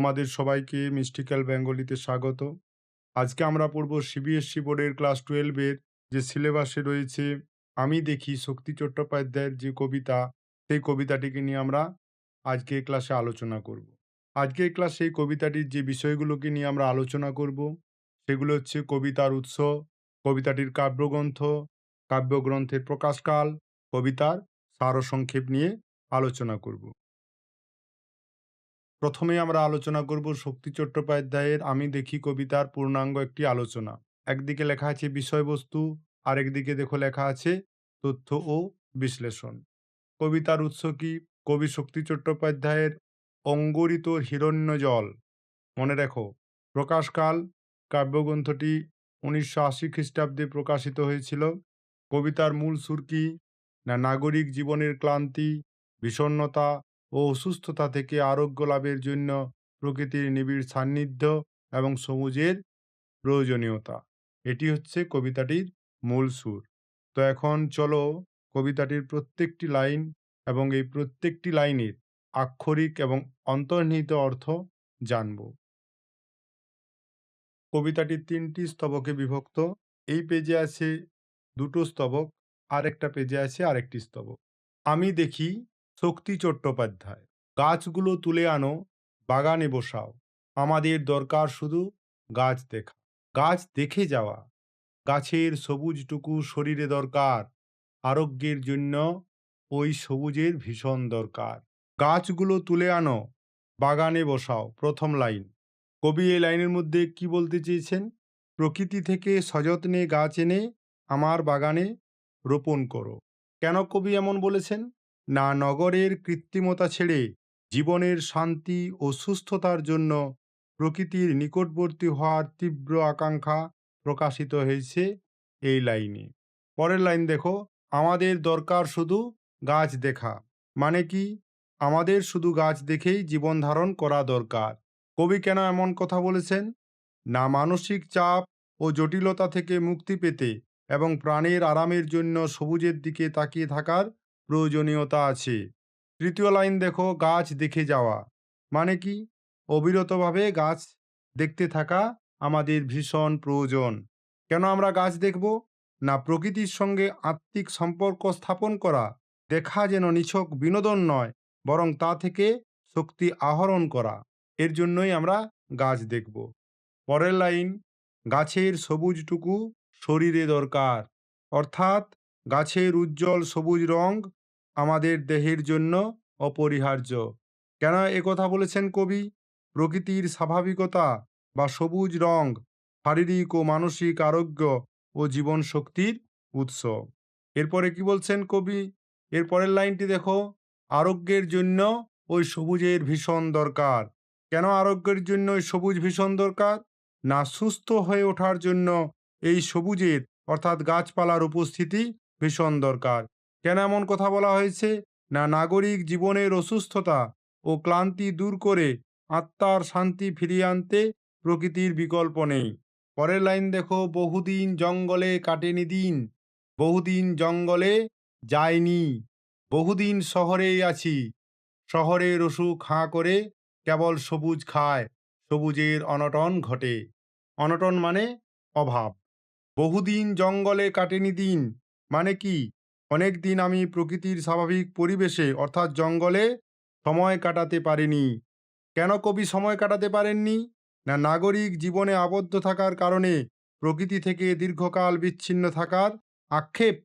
তোমাদের সবাইকে মিস্টিক্যাল বেঙ্গলিতে স্বাগত। আজকে আমরা পড়ব সিবিএসসি বোর্ডের ক্লাস টুয়েলভের যে সিলেবাসে রয়েছে, আমি দেখি শক্তি চট্টোপাধ্যায়ের যে কবিতা, সেই কবিতাটিকে নিয়ে আমরা আজকে ক্লাসে আলোচনা করব। আজকে ক্লাসে এই কবিতাটির যে বিষয়গুলোকে নিয়ে আমরা আলোচনা করব, সেগুলো হচ্ছে কবিতার উৎস, কবিতাটির কাব্যগ্রন্থ, কাব্যগ্রন্থের প্রকাশকাল, কবিতার সারসংক্ষেপ নিয়ে আলোচনা করব। প্রথমে আমরা আলোচনা করব শক্তি চট্টোপাধ্যায়ের আমি দেখি কবিতার পূর্ণাঙ্গ একটি আলোচনা একদিকে লেখা আছে বিষয়বস্তু, আরেকদিকে দেখো লেখা আছে তথ্য ও বিশ্লেষণ। কবিতার উৎস কি? কবি শক্তি চট্টোপাধ্যায়ের অঙ্গরিত হিরণ্য জল মনে রেখো, প্রকাশকাল, কাব্যগ্রন্থটি উনিশশো আশি খ্রিস্টাব্দে প্রকাশিত হয়েছিল। কবিতার মূল সুর কি? না নাগরিক জীবনের ক্লান্তি বিষণ্নতা ও অসুস্থতা থেকে আরোগ্য লাভের জন্য প্রকৃতির নিবিড় সান্নিধ্য এবং সবুজের প্রয়োজনীয়তা। এটি হচ্ছে কবিতাটির মূল সুর। তো এখন চলো কবিতাটির প্রত্যেকটি লাইন এবং এই প্রত্যেকটি লাইনের আক্ষরিক এবং অন্তর্নিহিত অর্থ জানব। কবিতাটি তিনটি স্তবকে বিভক্ত। এই পেজে আছে দুটো স্তবক, আরেকটা পেজে আছে আরেকটি স্তবক। আমি দেখি শক্তি চট্টোপাধ্যায়। গাছগুলো তুলে আনো, বাগানে বসাও। আমাদের দরকার শুধু গাছ দেখা। গাছ দেখে যাওয়া। গাছের সবুজটুকু শরীরে দরকার। আরোগ্যের জন্য ওই সবুজের ভীষণ দরকার। গাছগুলো তুলে আনো, বাগানে বসাও, প্রথম লাইন। কবি এই লাইনের মধ্যে কি বলতে চেয়েছেন? প্রকৃতি থেকে সযত্নে গাছ এনে আমার বাগানে রোপণ করো। কেন কবি এমন বলেছেন? না নগরের কৃত্রিমতা ছেড়ে জীবনের শান্তি ও সুস্থতার জন্য প্রকৃতির নিকটবর্তী হওয়ার তীব্র আকাঙ্ক্ষা প্রকাশিত হয়েছে এই লাইনে। পরের লাইন দেখো, আমাদের দরকার শুধু গাছ দেখা। মানে কি? আমাদের শুধু গাছ দেখেই জীবন ধারণ করা দরকার। কবি কেন এমন কথা বলেছেন? না মানসিক চাপ ও জটিলতা থেকে মুক্তি পেতে এবং প্রাণের আরামের জন্য সবুজের দিকে তাকিয়ে থাকার প্রয়োজনীয়তা আছে। তৃতীয় লাইন দেখো, গাছ দেখে যাওয়া। মানে কি? অবিরতভাবে গাছ দেখতে থাকা আমাদের ভীষণ প্রয়োজন। কেন আমরা গাছ দেখব? না প্রকৃতির সঙ্গে আত্মিক সম্পর্ক স্থাপন করা দেখা যেন নিছক বিনোদন নয়, বরং তা থেকে শক্তি আহরণ করা। এর জন্যই আমরা গাছ দেখব। পরের লাইন, গাছের সবুজটুকু শরীরে দরকার। অর্থাৎ গাছের উজ্জ্বল সবুজ রং আমাদের দেহের জন্য অপরিহার্য। কেন কথা বলেছেন কবি? প্রকৃতির স্বাভাবিকতা বা সবুজ রং শারীরিক ও মানসিক আরোগ্য ও জীবন শক্তির উৎস। এরপরে কি বলছেন কবি? এর পরের লাইনটি দেখো। আরোগ্যের জন্য ওই সবুজের ভীষণ দরকার। কেন আরোগ্যের জন্য ওই সবুজ ভীষণ দরকার? না সুস্থ হয়ে ওঠার জন্য এই সবুজের অর্থাৎ গাছপালার উপস্থিতি ভীষণ দরকার। কেন এমন কথা বলা হয়েছে? না নাগরিক জীবনের অসুস্থতা ও ক্লান্তি দূর করে আত্মার শান্তি ফিরিয়ে আনতে প্রকৃতির বিকল্প নেই। পরের লাইন দেখো, বহুদিন জঙ্গলে কাটেনি দিন, বহুদিন জঙ্গলে যায়নি বহুদিন শহরেই আছি, শহরের অসুখ হাঁ করে কেবল সবুজ খায়, সবুজের অনটন ঘটে। অনটন মানে অভাব। বহুদিন জঙ্গলে কাটেনি দিন মানে কি? অনেক দিন আমি প্রকৃতির স্বাভাবিক পরিবেশে, অর্থাৎ জঙ্গলে, সময় কাটাতে পারিনি। কেন কবি সময় কাটাতে পারেননি? না নাগরিক জীবনে আবদ্ধ থাকার কারণে প্রকৃতি থেকে দীর্ঘকাল বিচ্ছিন্ন থাকার আক্ষেপ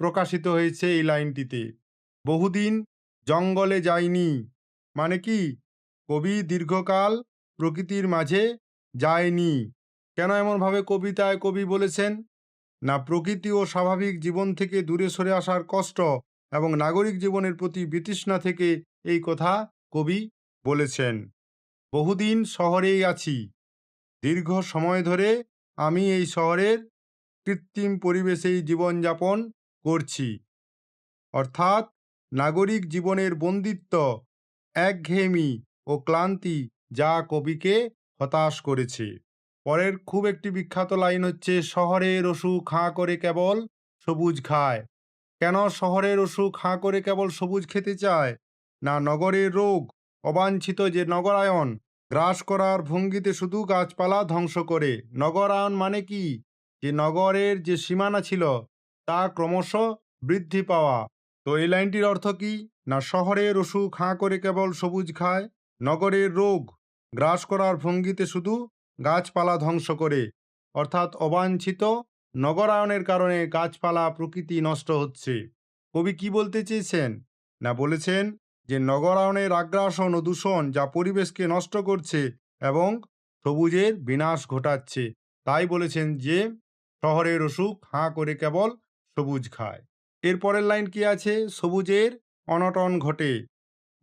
প্রকাশিত হয়েছে এই লাইনটিতে। বহুদিন জঙ্গলে যায়নি মানে কি? কবি দীর্ঘকাল প্রকৃতির মাঝে যায়নি। কেন এমনভাবে কবিতায় কবি বলেছেন? না প্রকৃতি ও স্বাভাবিক জীবন থেকে দূরে সরে আসার কষ্ট এবং নাগরিক জীবনের প্রতি বিতৃষ্ণা থেকে এই কথা কবি বলেছেন, বহুদিন শহরেই আছি। দীর্ঘ সময় ধরে আমি এই শহরের কৃত্রিম পরিবেশেই জীবনযাপন করছি। অর্থাৎ নাগরিক জীবনের বন্দিত্ব, একঘেয়েমি ও ক্লান্তি যা কবিকে হতাশ করেছে। পরের খুব একটি বিখ্যাত লাইন হচ্ছে, শহরের অসুখ হাঁ করে কেবল সবুজ খায় কেন শহরের অসুখ হাঁ করে কেবল সবুজ খেতে চায়? না নগরের রোগ, অবাঞ্ছিত যে নগরায়ন, গ্রাস করার ভঙ্গিতে শুধু গাছপালা ধ্বংস করে। নগরায়ন মানে কি? যে নগরের যে সীমানা ছিল, তা ক্রমশ বৃদ্ধি পাওয়া। তো এই লাইনটির অর্থ কি? না শহরের অসুখ হাঁ করে কেবল সবুজ খায় নগরের রোগ, গ্রাস করার ভঙ্গিতে শুধু গাছপালা ধ্বংস করে। অর্থাৎ অবাঞ্ছিত নগরায়নের কারণে গাছপালা প্রকৃতি নষ্ট হচ্ছে। কবি কি বলতে চেয়েছেন? না বলেছেন যে নগরায়নের আগ্রাসন ও দূষণ যা পরিবেশকে নষ্ট করছে এবং সবুজের বিনাশ ঘটাচ্ছে, তাই বলেছেন যে শহরের অসুখ হাঁ করে কেবল সবুজ খায়। এর পরের লাইন কি আছে? সবুজের অনটন ঘটে।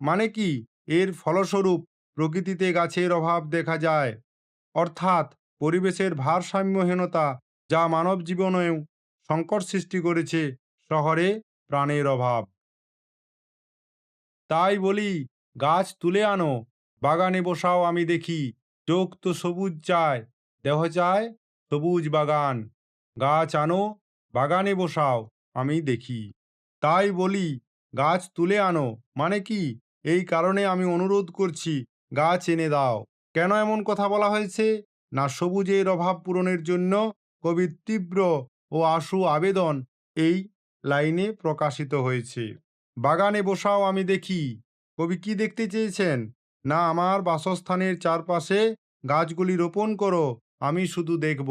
মানে কি? এর ফলস্বরূপ প্রকৃতিতে গাছের অভাব দেখা যায়। অর্থাৎ পরিবেশের ভারসাম্যহীনতা যা মানব জীবনেও সংকট সৃষ্টি করেছে শহরে প্রাণের অভাব। তাই বলি, গাছ তুলে আনো, বাগানে বসাও আমি দেখি, চোখ তো সবুজ চায়, দেহ চায় সবুজ বাগান, গাছ আনো, বাগানে বসাও আমি দেখি। তাই বলি, গাছ তুলে আনো মানে কি? এই কারণে আমি অনুরোধ করছি, গাছ এনে দাও। কেন এমন কথা বলা হয়েছে? না সবুজের অভাব পূরণের জন্য কবির তীব্র ও আশু আবেদন এই লাইনে প্রকাশিত হয়েছে। বাগানে বসাও আমি দেখি। কবি কি দেখতে চেয়েছেন? না আমার বাসস্থানের চারপাশে গাছগুলি রোপণ করো, আমি শুধু দেখব।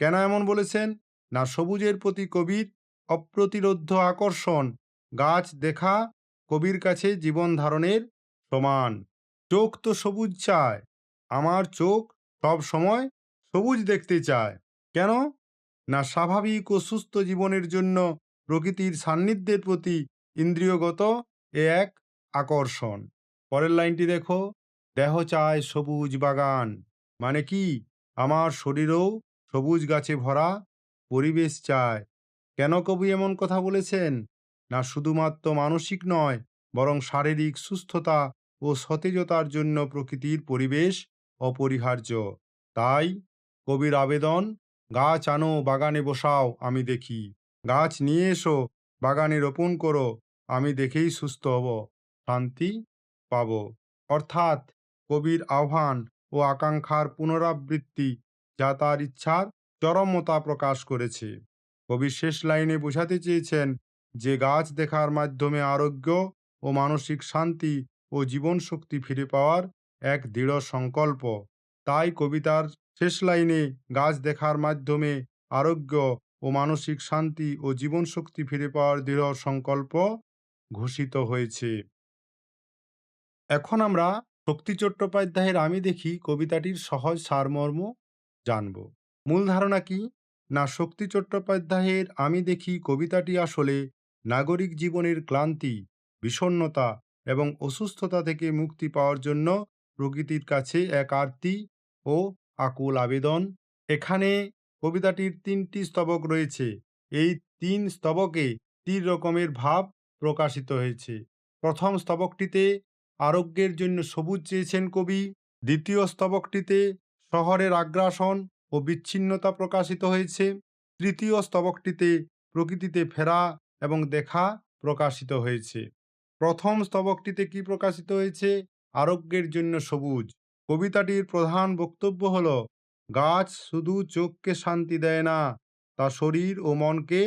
কেন এমন বলেছেন? না সবুজের প্রতি কবির অপ্রতিরোধ্য আকর্ষণ, গাছ দেখা কবির কাছে জীবন ধারণের সমান। চোখ তো সবুজ চায়। আমার চোখ সব সময় সবুজ দেখতে চায়। কেন? না স্বাভাবিক ও সুস্থ জীবনের জন্য প্রকৃতির সান্নিধ্যের প্রতি ইন্দ্রিয়গত এ এক আকর্ষণ। পরের লাইনটি দেখো। দেহ চায় সবুজ বাগান। মানে কি? আমার শরীরও সবুজ গাছে ভরা পরিবেশ চায়। কেন কবি এমন কথা বলেছেন? না শুধুমাত্র মানসিক নয়, বরং শারীরিক সুস্থতা ও সতেজতার জন্য প্রকৃতির পরিবেশ অপরিহার্য। তাই কবির আবেদন, গাছ আনো, বাগানে বসাও, আমি দেখি। গাছ নিয়ে এসো, বাগানে রোপণ করো, আমি দেখেই সুস্থ হব, শান্তি পাব। অর্থাৎ কবির আহ্বান ও আকাঙ্ক্ষার পুনরাবৃত্তি যা তার ইচ্ছার চরমতা প্রকাশ করেছে। কবির শেষ লাইনে বোঝাতে চেয়েছেন যে, গাছ দেখার মাধ্যমে আরোগ্য ও মানসিক শান্তি ও জীবন শক্তি ফিরে পাওয়ার এক দৃঢ় সংকল্প। তাই কবিতার শেষ লাইনে গাছ দেখার মাধ্যমে আরোগ্য ও মানসিক শান্তি ও জীবন শক্তি ফিরে পাওয়ার দৃঢ় সংকল্প ঘোষিত হয়েছে। এখন আমরা শক্তি চট্টোপাধ্যায়ের আমি দেখি কবিতাটির সহজ সারমর্ম জানব। মূল ধারণা কি? না, শক্তি চট্টোপাধ্যায়ের আমি দেখি কবিতাটি আসলে নাগরিক জীবনের ক্লান্তি বিষণ্নতা এবং অসুস্থতা থেকে মুক্তি পাওয়ার জন্য প্রকৃতির কাছে এক আরতি ও আকুল আবেদন। এখানে কবিতাটির তিনটি স্তবক রয়েছে। এই তিন স্তবকে তিন রকমের ভাব প্রকাশিত হয়েছে। প্রথম স্তবকটিতে, আরোগ্যের জন্য সবুজ চেয়েছেন কবি দ্বিতীয় স্তবকটিতে, শহরের আগ্রাসন ও বিচ্ছিন্নতা প্রকাশিত হয়েছে তৃতীয় স্তবকটিতে, প্রকৃতিতে ফেরা এবং দেখা প্রকাশিত হয়েছে প্রথম স্তবকটিতে কি প্রকাশিত হয়েছে? আরোগ্যের জন্য সবুজ। কবিতাটির প্রধান বক্তব্য হল, গাছ শুধু চোখকে শান্তি দেয় না, তা শরীর ও মনকে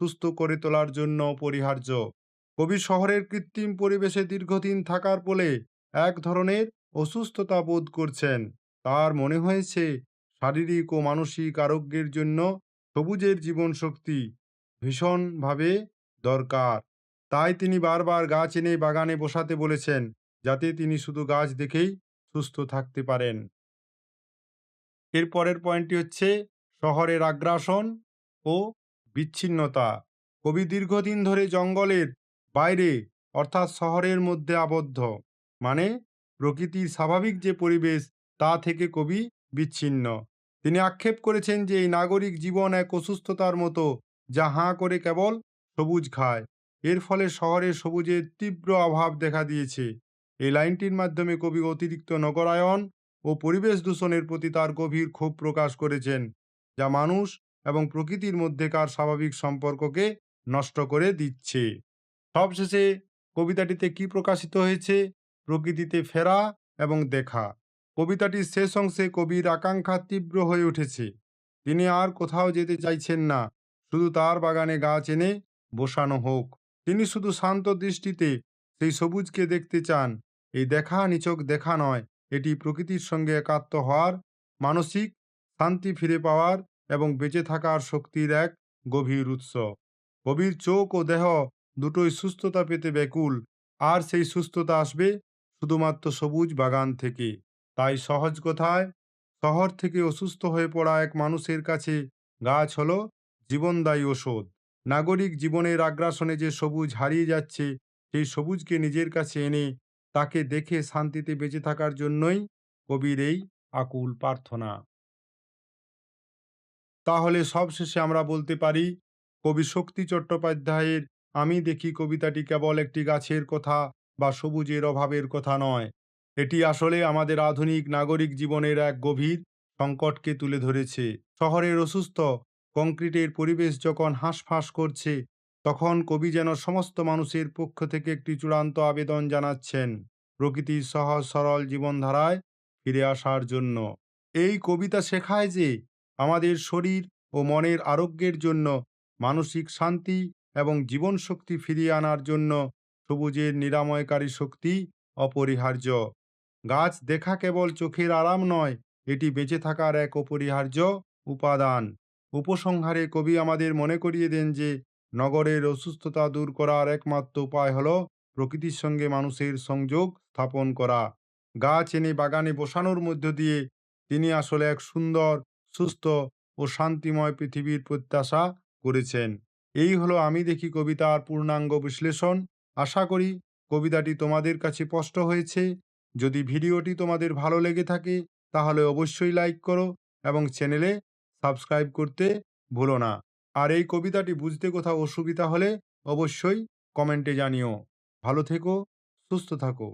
সুস্থ করে তোলার জন্য অপরিহার্য। কবি শহরের কৃত্রিম পরিবেশে দীর্ঘদিন থাকার ফলে এক ধরনের অসুস্থতা বোধ করছেন। তার মনে হয়েছে, শারীরিক ও মানসিক আরোগ্যের জন্য সবুজের জীবন শক্তি ভীষণভাবে দরকার। তাই তিনি বারবার গাছ এনে বাগানে বসাতে বলেছেন। যাতে তিনি শুধু গাছ দেখেই সুস্থ থাকতে পারেন। এর পরের পয়েন্টটি হচ্ছে শহরের আগ্রাসন ও বিচ্ছিন্নতা। কবি দীর্ঘদিন ধরে জঙ্গলের বাইরে, অর্থাৎ শহরের মধ্যে আবদ্ধ। মানে প্রকৃতির স্বাভাবিক যে পরিবেশ, তা থেকে কবি বিচ্ছিন্ন। তিনি আক্ষেপ করেছেন যে এই নাগরিক জীবন এক অসুস্থতার মতো, যা হাঁ করে কেবল সবুজ খায়। এর ফলে শহরে সবুজের তীব্র অভাব দেখা দিয়েছে। এই লাইনটির মাধ্যমে কবি অতিরিক্ত নগরায়ন ও পরিবেশ দূষণের প্রতি তার গভীর ক্ষোভ প্রকাশ করেছেন, যা মানুষ এবং প্রকৃতির মধ্যেকার স্বাভাবিক সম্পর্ককে নষ্ট করে দিচ্ছে। সবশেষে কবিতাটিতে কি প্রকাশিত হয়েছে? প্রকৃতিতে ফেরা এবং দেখা। কবিতাটির শেষ অংশে কবির আকাঙ্ক্ষা তীব্র হয়ে উঠেছে। তিনি আর কোথাও যেতে চাইছেন না, শুধু তার বাগানে গাছ এনে বসানো হোক। তিনি শুধু শান্ত দৃষ্টিতে সেই সবুজকে দেখতে চান। এই দেখা নিচক দেখা নয়, এটি প্রকৃতির সঙ্গে একাত্ম হওয়ার, মানসিক শান্তি ফিরে পাওয়ার এবং বেঁচে থাকার শক্তির এক গভীর উৎস। কবির চোখ ও দেহ দুটোই সুস্থতা পেতে ব্যাকুল, আর সেই সুস্থতা আসবে শুধুমাত্র সবুজ বাগান থেকে। তাই সহজ কথায়, শহর থেকে অসুস্থ হয়ে পড়া এক মানুষের কাছে গাছ হলো জীবনদায়ী ওষুধ নাগরিক জীবনের আগ্রাসনে যে সবুজ হারিয়ে যাচ্ছে সেই সবুজকে নিজের কাছে এনে তাকে দেখে শান্তিতে বেঁচে থাকার জন্যই কবির এই আকুল প্রার্থনা। তাহলে সবশেষে আমরা বলতে পারি, কবি শক্তি চট্টোপাধ্যায়ের আমি দেখি কবিতাটি কেবল একটি গাছের কথা বা সবুজের অভাবের কথা নয়। এটি আসলে আমাদের আধুনিক নাগরিক জীবনের এক গভীর সংকটকে তুলে ধরেছে। শহরের অসুস্থ, কংক্রিটের পরিবেশ যখন হাঁসফাঁস করছে তখন কবি যেন সমস্ত মানুষের পক্ষ থেকে একটি চূড়ান্ত আবেদন জানাচ্ছেন প্রকৃতির সহজ সরল জীবনধারায় ফিরে আসার জন্য। এই কবিতা শেখায় যে আমাদের শরীর ও মনের আরোগ্যের জন্য, মানসিক শান্তি এবং জীবন শক্তি ফিরিয়ে আনার জন্য সবুজের নিরাময়কারী শক্তি অপরিহার্য। গাছ দেখা কেবল চোখের আরাম নয়, এটি বেঁচে থাকার এক অপরিহার্য উপাদান। উপসংহারে কবি আমাদের মনে করিয়ে দেন যে নগরের অসুস্থতা দূর করার একমাত্র উপায় হল প্রকৃতির সঙ্গে মানুষের সংযোগ স্থাপন করা। গাছ এনে বাগানে বসানোর মধ্য দিয়ে তিনি আসলে এক সুন্দর, সুস্থ ও শান্তিময় পৃথিবীর প্রত্যাশা করেছেন। এই হলো আমি দেখি কবিতার পূর্ণাঙ্গ বিশ্লেষণ। আশা করি কবিতাটি তোমাদের কাছে স্পষ্ট হয়েছে। যদি ভিডিওটি তোমাদের ভালো লেগে থাকে তাহলে অবশ্যই লাইক করো এবং চ্যানেলে সাবস্ক্রাইব করতে ভুলো না। আর এই কবিতাটি বুঝতে কোথাও অসুবিধা হলে অবশ্যই কমেন্টে জানিও। ভালো থেকো সুস্থ থাকো।